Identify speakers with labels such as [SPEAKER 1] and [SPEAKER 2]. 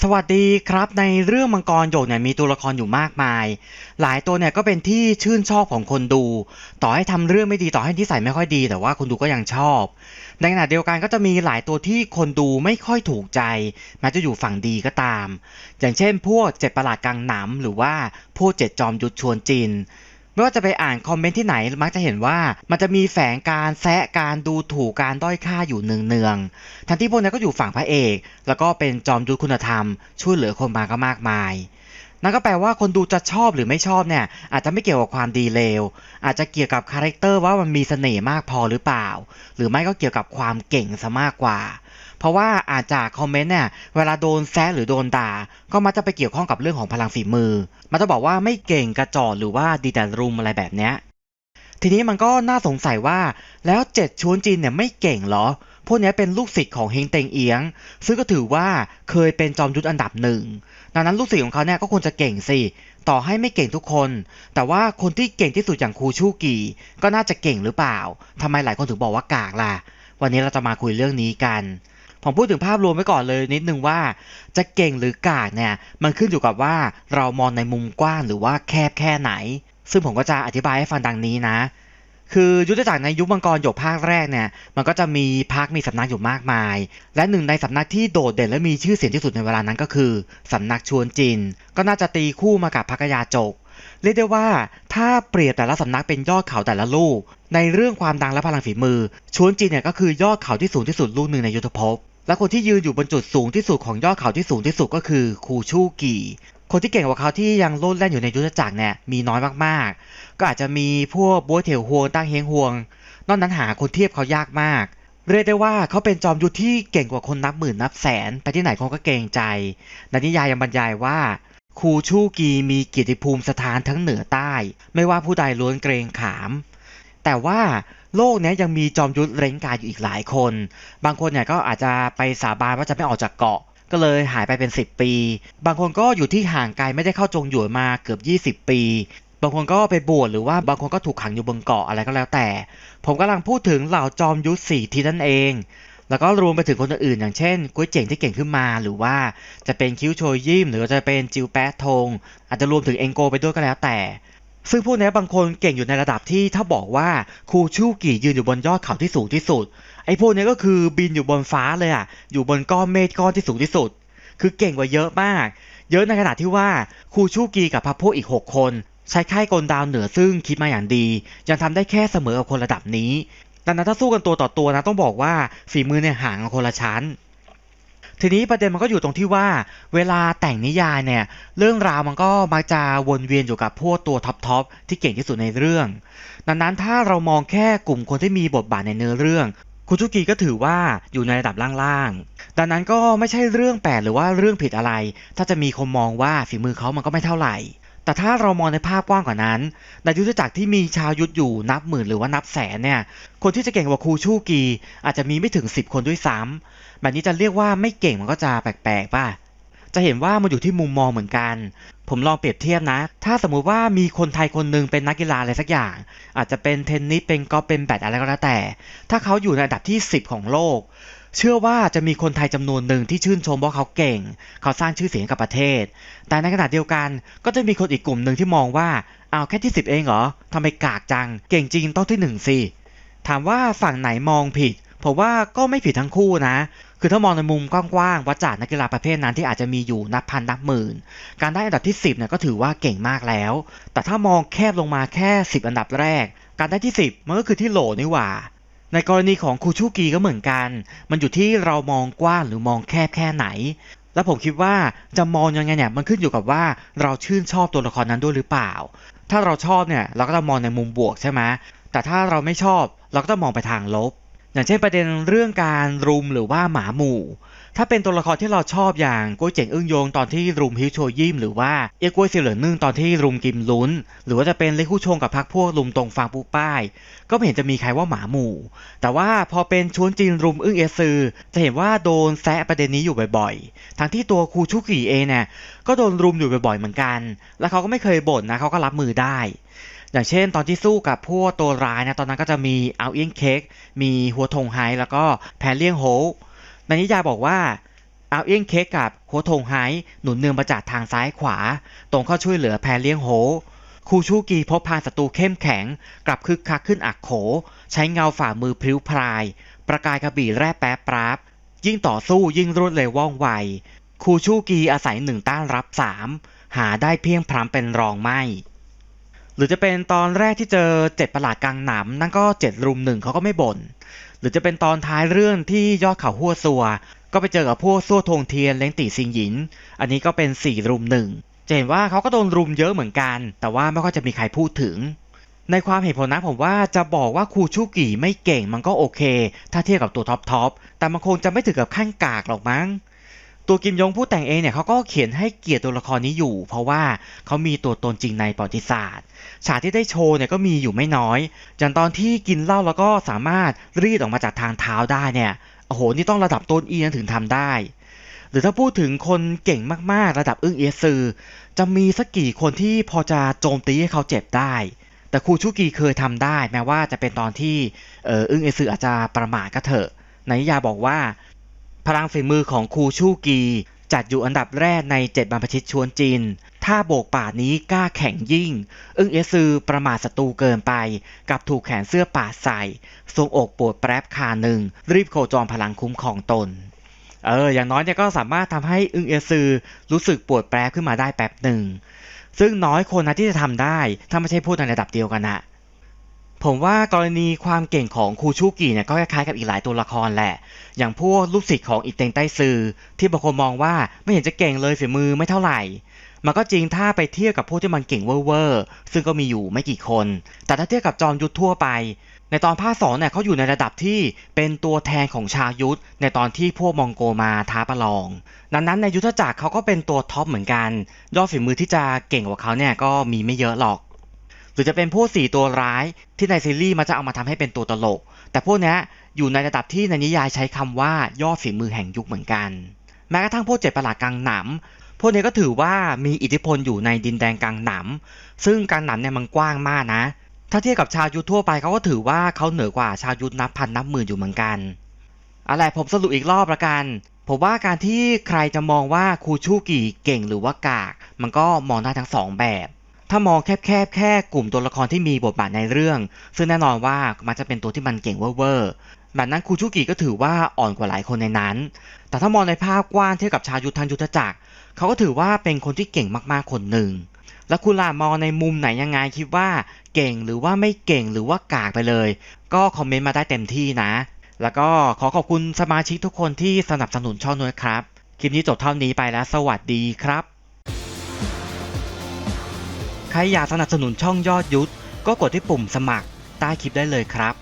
[SPEAKER 1] สวัสดีครับในเรื่องมังกรหยกเนี่ยมีตัวละครอยู่มากมาย หลายตัวเนี่ยก็เป็นที่ชื่นชอบของคนดู ต่อให้ทำเรื่องไม่ดีต่อให้ที่ใส่ไม่ค่อยดี แต่ว่าคนดูก็ยังชอบ ในขณะเดียวกันก็จะมีหลายตัวที่คนดูไม่ค่อยถูกใจ แม้จะอยู่ฝั่งดีก็ตาม อย่างเช่นพวกเจ็ดประหลาดกังหนำหรือว่าพวกเจ็ดจอมยุทธชวนจิน ไม่ว่าจะไปอ่านคอมเมนต์ที่ไหนมักจะเห็นว่ามันจะมีแฝงการแซะการดูถูกการด้อยค่าอยู่เนืองๆทั้งที่พวกนั้นก็อยู่ฝั่งพระเอก แล้วก็เป็นจอมยุทธคุณธรรม ช่วยเหลือคนมาก็มากมาย นั่นก็แปลว่าคนดูจะชอบหรือไม่ชอบเนี่ย อาจจะไม่เกี่ยวกับความดีเลว อาจจะเกี่ยวกับคาแรคเตอร์ว่ามันมีเสน่ห์มากพอหรือเปล่า หรือไม่ก็เกี่ยวกับความเก่งซะมากกว่า เพราะว่าอาจจากคอมเมนต์เนี่ยเวลาโดนแซะหรือโดนด่า ก็มักจะไปเกี่ยวข้องกับเรื่องของพลังฝีมือ มันจะบอกว่าไม่เก่งกระจอกหรือว่าดีแต่รุมอะไรแบบเนี้ยทีนี้มันก็น่าสงสัยว่าแล้วเจ็ดชวนจีนเนี่ยไม่เก่งเหรอ พวกนี้เป็นลูกศิษย์ของเฮงเตงเอียง ซึ่งก็ถือว่าเคยเป็นจอมยุทธอันดับหนึ่ง ดังนั้นลูกศิษย์ของเขาเนี่ยก็ควรจะเก่งสิ ต่อให้ไม่เก่งทุกคน แต่ว่าคนที่เก่งที่สุดอย่างครูชู่กีก็น่าจะเก่งหรือเปล่าทำไมหลายคนถึงบอกว่ากากล่ะ วันนี้เราจะมาคุยเรื่องนี้กัน ผมพูดถึงภาพรวมไว้ก่อนเลยนิดนึงว่า จะเก่งหรือกากเนี่ยมันขึ้นอยู่กับว่าเรามองในมุมกว้างหรือว่าแคบแค่ไหน ซึ่งผมก็จะอธิบายให้ฟังดังนี้นะ คือยุทธจักรในยุคมังกรหยกภาคแรกเนี่ยมันก็จะมีพักมีสำนักอยู่มากมาย และหนึ่งในสำนักที่โดดเด่นและมีชื่อเสียงที่สุดในเวลานั้นก็คือสำนักชวนจิน ก็น่าจะตีคู่มากับพักยาจกเรียกได้ว่าถ้าเปรียบแต่ละสำนักเป็นยอดเขาแต่ละลูก ในเรื่องความดังและพลังฝีมือ ชวนจินเนี่ยก็คือยอดเขาที่สูงที่สุดลูกหนึ่งในยุทธภพ และคนที่ยืนอยู่บนจุดสูงที่สุดของยอดเขาที่สูงที่สุดก็คือคูชูกีคนที่เก่งกว่าเขาที่ยังโลดแล่นอยู่ในยุทธจักรเนี่ยมีน้อยมากๆ ก็อาจจะมีพวกบัวเถียวฮวงตั้งเฮงฮวง นอกนั้นหาคนเทียบเขายากมาก เรียกได้ว่าเขาเป็นจอมยุทธที่เก่งกว่าคนนับหมื่นนับแสน ไปที่ไหนคนก็เกรงใจในนิยายยังบรรยายว่าคูชูกีมีเกียรติภูมิสถานทั้งเหนือใต้ ไม่ว่าผู้ใดล้วนเกรงขาม แต่ว่าโลกนี้ยังมีจอมยุทธเร้งกายอยู่อีกหลายคน บางคนเนี่ยก็อาจจะไปสาบานว่าจะไม่ออกจากเกาะ ก็เลยหายไปเป็น 10 ปี บางคนก็อยู่ที่ห่างไกลไม่ได้เข้าจงหยวนมาเกือบ 20 ปี บางคนก็ไปบวชหรือว่าบางคนก็ถูกขังอยู่บนเกาะอะไรก็แล้วแต่ ผมกำลังพูดถึงเหล่าจอมยุทธสี่ทีนั่นเอง แล้วก็รวมไปถึงคนอื่นๆอย่างเช่นกุ้ยเจ๋งที่เก่งขึ้นมา หรือว่าจะเป็นคิ้วโชยยิมหรือจะเป็นจิวแปะทง อาจจะรวมถึงเองโกไปด้วยก็แล้วแต่ ซึ่งพวกนี้บางคนเก่งอยู่ในระดับที่ถ้าบอกว่าครูชู่กี่ยืนอยู่บนยอดเขาที่สูงที่สุด ไอ้พวกนี้ก็คือบินอยู่บนฟ้าเลยอะอยู่บนก้อนเมฆก้อนที่สูงที่สุด คือเก่งกว่าเยอะมาก เยอะในขณะที่ว่าครูชู่กีกับพรรคพวกอีก 6 คน ใช้ค่ายกลดาวเหนือซึ่งคิดมาอย่างดี ยังทำได้แค่เสมอกับคนระดับนี้ดังนั้นถ้าสู้กันตัวต่อตัวนะต้องบอกว่าฝีมือเนี่ยห่างกันคนละชั้น ทีนี้ประเด็นมันก็อยู่ตรงที่ว่าเวลาแต่งนิยายเนี่ยเรื่องราวมันก็มักจะวนเวียนอยู่กับพวกตัวท็อปๆที่เก่งที่สุดในเรื่อง ดังนั้นถ้าเรามองแค่กลุ่มคนที่มีบทบาทในเนื้อเรื่องคุชุกิก็ถือว่าอยู่ในระดับล่างๆ ดังนั้นก็ไม่ใช่เรื่องแปลกหรือว่าเรื่องผิดอะไร ถ้าจะมีคนมองว่าฝีมือเขามันก็ไม่เท่าไหร่ แต่ถ้าเรามองในภาพกว้างกว่านั้น ในยุทธจักรที่มีชาวยุทธอยู่นับหมื่นหรือว่านับแสนเนี่ย คนที่จะเก่งกว่าครูชู่กี อาจจะมีไม่ถึง 10 คนด้วยซ้ำแบบนี้จะเรียกว่าไม่เก่งมันก็จะแปลกๆป่ะ จะเห็นว่ามันอยู่ที่มุมมองเหมือนกัน ผมลองเปรียบเทียบนะ ถ้าสมมุติว่ามีคนไทยคนหนึ่งเป็นนักกีฬาอะไรสักอย่าง อาจจะเป็นเทนนิส เป็นกอล์ฟ เป็นแบดอะไรก็แล้วแต่ ถ้าเขาอยู่ในอันดับที่ 10 ของโลก เชื่อว่าจะมีคนไทยจำนวนหนึ่งที่ชื่นชมว่าเขาเก่ง เขาสร้างชื่อเสียงกับประเทศ แต่ในขณะเดียวกันก็จะมีคนอีกกลุ่มหนึ่งที่มองว่าเอาแค่ที่10เองเหรอทำไมกากจัง เก่งจริงต้องที่หนึ่งสิถามว่าฝั่งไหนมองผิดผมว่าก็ไม่ผิดทั้งคู่นะ คือถ้ามองในมุมกว้างๆวัดจากนักกีฬาประเภทนั้นที่อาจจะมีอยู่นับพันนับหมื่น การได้อันดับที่ 10เนี่ยก็ถือว่าเก่งมากแล้ว แต่ถ้ามองแคบลงมาแค่ 10 อันดับแรก การได้ที่ 10 มันก็คือที่โหลนี่หว่า ในกรณีของคูชูกีก็เหมือนกัน มันอยู่ที่เรามองกว้างหรือมองแคบแค่ไหน แล้วผมคิดว่าจะมองยังไงเนี่ยมันขึ้นอยู่กับว่าเราชื่นชอบตัวละครนั้นด้วยหรือเปล่า ถ้าเราชอบเนี่ยเราก็จะมองในมุมบวกใช่ไหมแต่ถ้าเราไม่ชอบเราก็ต้องมองไปทางลบ อย่างเช่นประเด็นเรื่องการรุมหรือว่าหมาหมู่ ถ้าเป็นตัวละครที่เราชอบอย่างกุ้ยเจ๋งอึ้งโยงตอนที่รุมฮิวโชยิมหรือว่าเอียกล้วยเสี่ยวเหลือนึ่งตอนที่รุมกิมลุนหรือว่าจะเป็นเล็กคู่ชงกับพักพวกรุมตรงฟางปูป้าย ก็ไม่เห็นจะมีใครว่าหมาหมู่ แต่ว่าพอเป็นชวนจีนรุมอึ้งเอซือ จะเห็นว่าโดนแซะประเด็นนี้อยู่บ่อยๆ ทั้งที่ตัวครูชุกิเองเนี่ยก็โดนรุมอยู่บ่อยๆเหมือนกัน แล้วเขาก็ไม่เคยบ่นนะเขาก็รับมือได้ อย่างเช่นตอนที่สู้กับพวกตัวร้ายนะตอนนั้นก็จะมีเอาเอียงเค้กมีหัวทงไฮแล้วก็แพนเลียงโฮในนิยายบอกว่าเอาเอี้ยงเค้กกับหัวทงไฮหนุนเนืองมาจากทางซ้ายขวา ตรงเข้าช่วยเหลือแพรเลี้ยงโหคูชูกีพบพานศัตรูเข้มแข็ง กลับคึกคักขึ้นอักโข ใช้เงาฝ่ามือพริ้วพราย ประกายกระบี่แร่แป๊บปราบยิ่งต่อสู้ยิ่งรวดเร็วว่องไวคูชูกีอาศัยหนึ่งต้านรับสามหาได้เพียงพรำเป็นรองไม่ หรือจะเป็นตอนแรกที่เจอเจ็ดประหลาดกลางหนำนั่นก็เจ็ดรุมหนึ่งเขาก็ไม่บ่นหรือจะเป็นตอนท้ายเรื่องที่ยอดเขาหัวซัว ก็ไปเจอกับพวกซั่วทงเทียนเล้งตีซิงหยิน อันนี้ก็เป็นสี่รุมหนึ่งจะเห็นว่าเขาก็โดนรุมเยอะเหมือนกัน แต่ว่าไม่ค่อยจะมีใครพูดถึง ในความเห็นผลนะผมว่าจะบอกว่าครูชูกิไม่เก่งมันก็โอเค ถ้าเทียบกับตัวท็อปทอปแต่มันคงจะไม่ถึงกับขั้นกากหรอกมั้ง ตัวกิมยงผู้แต่งเองเนี่ยเขาก็เขียนให้เกียรติตัวละครนี้อยู่ เพราะว่าเขามีตัวตนจริงในประวัติศาสตร์ ฉากที่ได้โชว์เนี่ยก็มีอยู่ไม่น้อยอย่างตอนที่กินเหล้าแล้วก็สามารถรีดออกมาจากทางเท้าได้เนี่ยโอ้โหนี่ต้องระดับต้นอีนถึงทำได้ หรือถ้าพูดถึงคนเก่งมากๆ ระดับอึ้งเอซือ จะมีสักกี่คนที่พอจะโจมตีให้เขาเจ็บได้ แต่ครูชูกีเคยทำได้ แม้ว่าจะเป็นตอนที่เอออึ้งเอซืออาจจะประมาทก็เถอะนนิยายบอกว่า พลังฝีมือของครูชูกี จัดอยู่อันดับแรกในเจ็ดบรรพชิตชวนจินถ้าโบกป่านี้กล้าแข่งยิ่ง อึ้งเอซือประมาทศัตรูเกินไป กับถูกแขนเสื้อป่าใส่ ทรงอกปวดแปรบคาหนึ่ง รีบโคจรพลังคุ้มของตน เออ อย่างน้อยเนี่ยก็สามารถทำให้อึ้งเอซือรู้สึกปวดแปรขึ้นมาได้แป๊บหนึ่ง ซึ่งน้อยคนนะที่จะทำได้ ถ้าไม่ใช่พูดในระดับเดียวกันนะ ผมว่ากรณีความเก่งของครูชูกิเนี่ยก็คล้ายๆกับอีกหลายตัวละครแหละ อย่างพวกลูกศิษย์ของอีเตงใต้ซือ ที่บางคนมองว่าไม่เห็นจะเก่งเลยฝีมือไม่เท่าไหร่ มันก็จริงถ้าไปเทียบกับพวกที่มันเก่งเวอร์ซึ่งก็มีอยู่ไม่กี่คน แต่ถ้าเทียบกับจอมยุทธทั่วไป ในตอนภาคสองเนี่ยเขาอยู่ในระดับที่เป็นตัวแทนของชาวยุทธในตอนที่พวกมองโกมาท้าประลอง ดังนั้นในยุทธจักรเขาก็เป็นตัวท็อปเหมือนกัน ยอดฝีมือที่จะเก่งกว่าเขาเนี่ยก็มีไม่เยอะหรอก หรือจะเป็นพวกสี่ตัวร้ายที่ในซีรีส์มันจะเอามาทำให้เป็นตัวตลก แต่พวกนี้อยู่ในระดับที่ในนิยายใช้คำว่ายอดฝีมือแห่งยุคเหมือนกัน แม้กระทั่งพวกเจ็ดประหลาดกลางหนำพวกนี้ก็ถือว่ามีอิทธิพลอยู่ในดินแดนกลางหนำซึ่งกลางหนำเนี่ยมันกว้างมากนะ ถ้าเทียบกับชาวยุทธทั่วไปเขาก็ถือว่าเขาเหนือกว่าชาวยุทธนับพันนับหมื่นอยู่เหมือนกันอะไรผมสรุปอีกรอบละกันผมว่าการที่ใครจะมองว่าคูชูกิเก่งหรือว่ากาก มันก็มองได้ทั้งสองแบบ ถ้ามองแคบๆแค่กลุ่มตัวละครที่มีบทบาทในเรื่อง ซึ่งแน่นอนว่ามันจะเป็นตัวที่มันเก่งเวอร์ๆแบบนั้นคูชูกิก็ถือว่าอ่อนกว่าหลายคนในนั้น แต่ถ้ามองในภาพกว้างเทียบกับชายุทธันยุทธจักร เขาก็ถือว่าเป็นคนที่เก่งมากๆคนหนึ่ง แล้วคุณล่ะมองในมุมไหนยังไงคิดว่า เก่งหรือว่าไม่เก่งหรือว่ากากไปเลย ก็คอมเมนต์มาได้เต็มที่นะ แล้วก็ขอขอบคุณสมาชิกทุกคนที่สนับสนุนช่องด้วยครับ คลิปนี้จบเท่านี้ไปแล้ว สวัสดีครับ ใครอยากสนับสนุนช่องยอดยุทธก็กดที่ปุ่มสมัครใต้คลิปได้เลยครับ